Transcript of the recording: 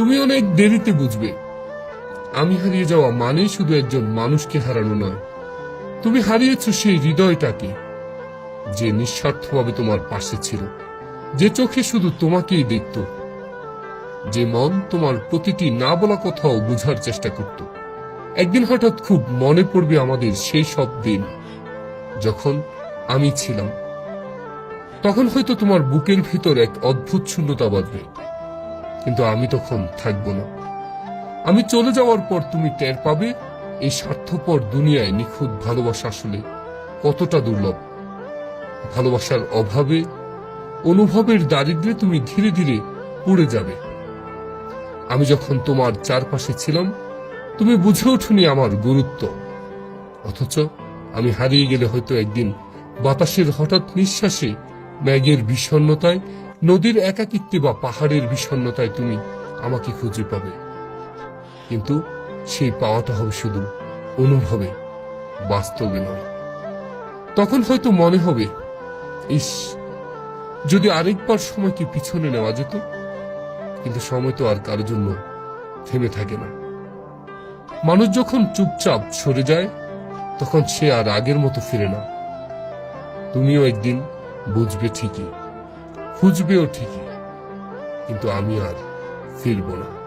তুমি অনেক দেরিতে বুঝবে। আমি হারিয়ে যাওয়া মানে শুধু একজন মানুষকে হারানো নয়। তুমি হারিয়েছ সেই হৃদয়টাকে, যে নিঃস্বার্থভাবে তোমার পাশে ছিল, যে চোখে শুধু তোমাকেই দেখত, যে মন তোমার প্রতিটি না বলা কথাও বোঝার চেষ্টা করত। একদিন হঠাৎ খুব মনে পড়বে আমাদের সেই সব দিন, যখন আমি ছিলাম। তখন হয়তো তোমার বুকের ভিতর এক অদ্ভুত শূন্যতা বাঁধবে। কিন্তু আমি তখন থাকব না। আমি চলে যাওয়ার পর তুমি টের পাবে এই স্বার্থপর দুনিয়ায় নিখুঁত ভালোবাসা আসলে কতটা দুর্লভ। ভালোবাসার অভাবে, অনুভবের দারিদ্র্যে তুমি ধীরে ধীরে পড়ে যাবে। আমি যখন তোমার চারপাশে ছিলাম, তুমি বুঝে ওঠনি আমার গুরুত্ব। অথচ আমি হারিয়ে গেলে হয়তো একদিন বাতাসের হঠাৎ নিঃশ্বাসে ম্যাগের বিষণ্ণতায় নদীর একাকিত্বে বা পাহাড়ের বিষণ্ণতায় তুমি আমাকে খুঁজে পাবে। কিন্তু সেই পাওয়াটা হবে শুধু অনুভবে, বাস্তবে নয়। তখন হয়তো মনে হবে, ইস, যদি আরেকবার সময়কে পিছনে নেওয়া যেত, কিন্তু সময় তো আর কারোর জন্য থেমে থাকে না। মানুষ যখন চুপচাপ সরে যায়, তখন সে আর আগের মতো ফিরে না। তুমিও একদিন বুঝবে ঠিকই। খুঁজবেও ঠিকই। কিন্তু আমি আর ফিরব না।